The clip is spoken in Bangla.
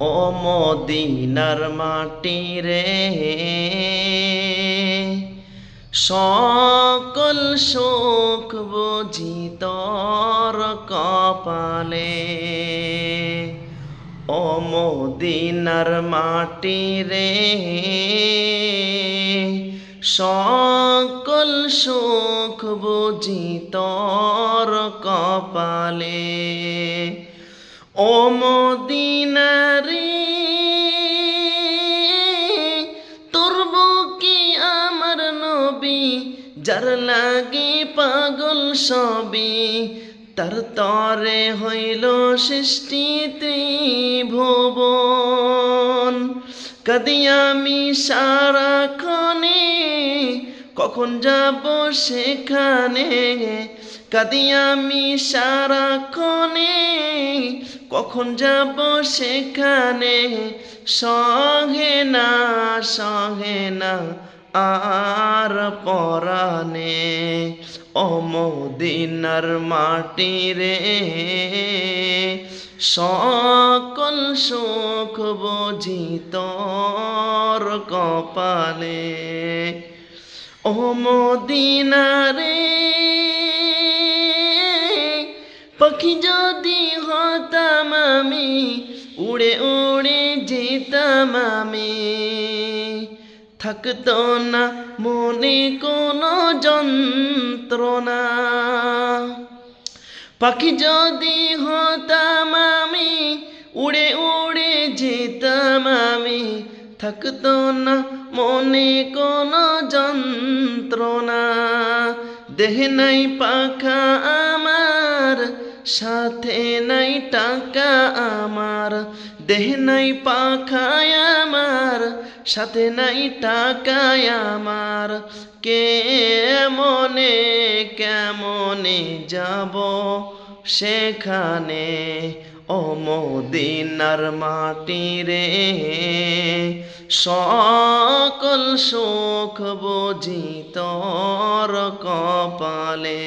ও মদিনার মাটি রে সকল শোক বুঝি তোর কপালে। ও মদিনার মাটি রে সকল সুখ বুঝি তোর কপালে। ও মদিনারে, তোর বুকে আমার নবী, যার লাগে পাগল সবই, তার তরে হইল সৃষ্টি ত্রিভুবন। কদি আমি সারাক্ষণে, কখন যাব সেখানে? কদি আমি সারাক্ষণে কখন যাব সেখানে? সঙ্গে না সঙ্গে না, আর পরানে অমদিনার মাটি রে, সকল সুখ বুঝি তোর কপালে। ও মদিনারে পাখি যদি উড়ে উড়ে যেতাম আমি থাকতো না মনে কোনো যন্ত্রণা পাখি যদি হতাম আমি উড়ে উড়ে যেতাম আমি থাকতো না মনে কোনো যন্ত্রণা দেহে নাই পাখা আমার সাথে নাই টাকা আমার, দেহ নাই পাখায় আমার, সাথে নাই টাকায় আমার। কে মনে কেমনে যাব সেখানে? ও মদিনার মাটি রে, সকল সুখ বুঝি তোর কপালে।